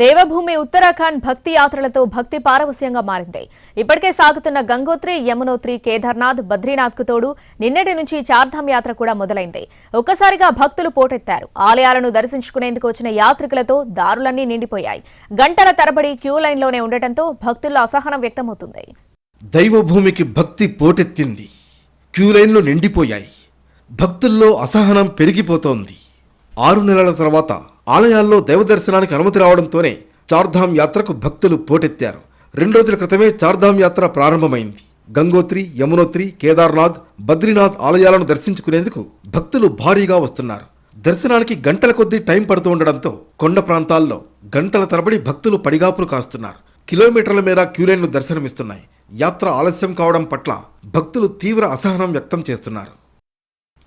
దేవభూమి ఉత్తరాఖండ్ భక్తి యాత్రలతో భక్తి పారవస్యంగా మారింది. ఇప్పటికే సాగుతున్న గంగోత్రి యమునోత్రి కేదార్నాథ్ బద్రీనాథ్ తోడు నిన్నటి నుంచి చార్ధామ్ యాత్ర కూడా మొదలైంది. ఒక్కసారిగా భక్తులు పోటెత్తారు. ఆలయాలను దర్శించుకునేందుకు వచ్చిన యాత్రికులతో దారులన్నీ నిండిపోయాయి. గంటల తరబడి క్యూ లైన్లోనే ఉండటంతో భక్తుల్లో అసహనం వ్యక్తమవుతుంది. దైవభూమికి భక్తి పోటెత్తింది. క్యూ లైన్లో నిండిపోయాయి. భక్తుల్లో అసహనం పెరిగిపోతోంది. ఆరు నెలల తర్వాత ఆలయాల్లో దైవ దర్శనానికి అనుమతి రావడంతోనే చార్ధామ్ యాత్రకు భక్తులు పోటెత్తారు. రెండు రోజుల క్రితమే చార్ధామ్ యాత్ర ప్రారంభమైంది. గంగోత్రి యమునోత్రి కేదార్నాథ్ బద్రీనాథ్ ఆలయాలను దర్శించుకునేందుకు భక్తులు భారీగా వస్తున్నారు. దర్శనానికి గంటల కొద్దీ టైం పడుతూ ఉండడంతో కొండ ప్రాంతాల్లో గంటల తరబడి భక్తులు పడిగాపులు కాస్తున్నారు. కిలోమీటర్ల మేర క్యూలైన్లు దర్శనమిస్తున్నాయి. యాత్ర ఆలస్యం కావడం పట్ల భక్తులు తీవ్ర అసహనం వ్యక్తం చేస్తున్నారు.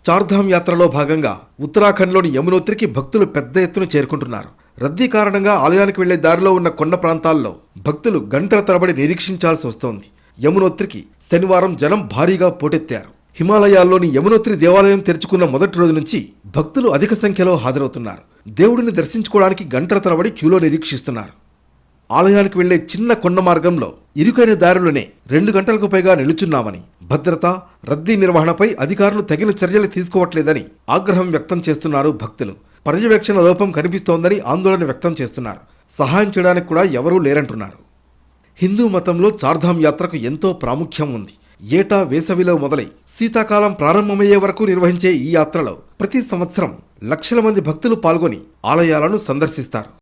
చార్ధామ్ యాత్రలో భాగంగా ఉత్తరాఖండ్లోని యమునోత్రికి భక్తులు పెద్ద ఎత్తున చేరుకుంటున్నారు. రద్దీ కారణంగా ఆలయానికి వెళ్ళే దారిలో ఉన్న కొండ ప్రాంతాల్లో భక్తులు గంటల తరబడి నిరీక్షించాల్సి వస్తోంది. యమునోత్రికి శనివారం జనం భారీగా పోటెత్తారు. హిమాలయాల్లోని యమునోత్రి దేవాలయం తెరుచుకున్న మొదటి రోజు నుంచి భక్తులు అధిక సంఖ్యలో హాజరవుతున్నారు. దేవుడిని దర్శించుకోవడానికి గంటల తరబడి క్యూలో నిరీక్షిస్తున్నారు. ఆలయానికి వెళ్ళే చిన్న కొండ మార్గంలో ఇరుకైన దారిలోనే రెండు గంటలకు పైగా నిలుచున్నామని భద్రత రద్దీ నిర్వహణపై అధికారులు తగిన చర్యలు తీసుకోవట్లేదని ఆగ్రహం వ్యక్తం చేస్తున్నారు భక్తులు. పర్యవేక్షణ లోపం కనిపిస్తోందని ఆందోళన వ్యక్తం చేస్తున్నారు. సహాయం చేయడానికి కూడా ఎవరూ లేరంటున్నారు. హిందూ మతంలో చార్ధామ్ యాత్రకు ఎంతో ప్రాముఖ్యం ఉంది. ఏటా వేసవిలో మొదలై శీతాకాలం ప్రారంభమయ్యే వరకు నిర్వహించే ఈ యాత్రలో ప్రతి సంవత్సరం లక్షల మంది భక్తులు పాల్గొని ఆలయాలను సందర్శిస్తారు.